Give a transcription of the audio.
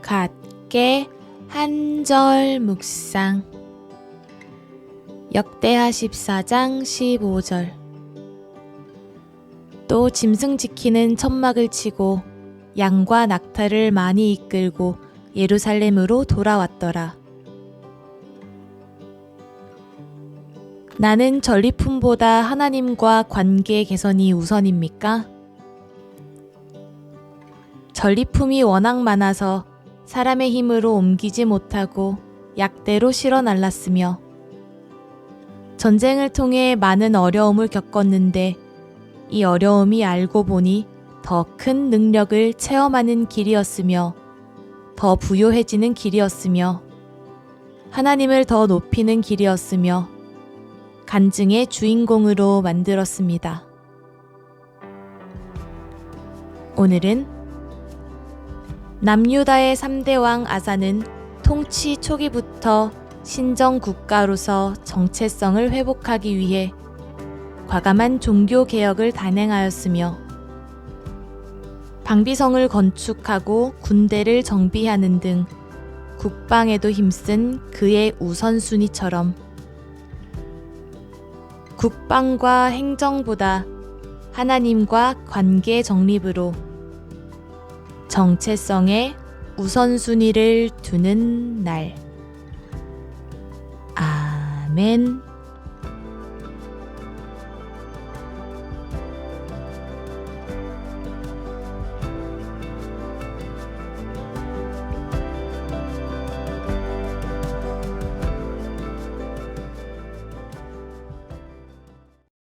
같게 한절 묵상 역대하 14장 15절 또 짐승 지키는 천막을 치고 양과 낙타를 많이 이끌고 예루살렘으로 돌아왔더라. 나는 전리품보다 하나님과 관계 개선이 우선입니까? 전리품이 워낙 많아서 사람의 힘으로 옮기지 못하고 약대로 실어 날랐으며 전쟁을 통해 많은 어려움을 겪었는데 이 어려움이 알고 보니 더 큰 능력을 체험하는 길이었으며 더 부요해지는 길이었으며 하나님을 더 높이는 길이었으며 간증의 주인공으로 만들었습니다. 오늘은 남유다의 3대 왕 아사는 통치 초기부터 신정 국가로서 정체성을 회복하기 위해 과감한 종교 개혁을 단행하였으며 방비성을 건축하고 군대를 정비하는 등 국방에도 힘쓴 그의 우선순위처럼 국방과 행정보다 하나님과 관계 정립으로 정체성에 우선순위를 두는 날. 아멘.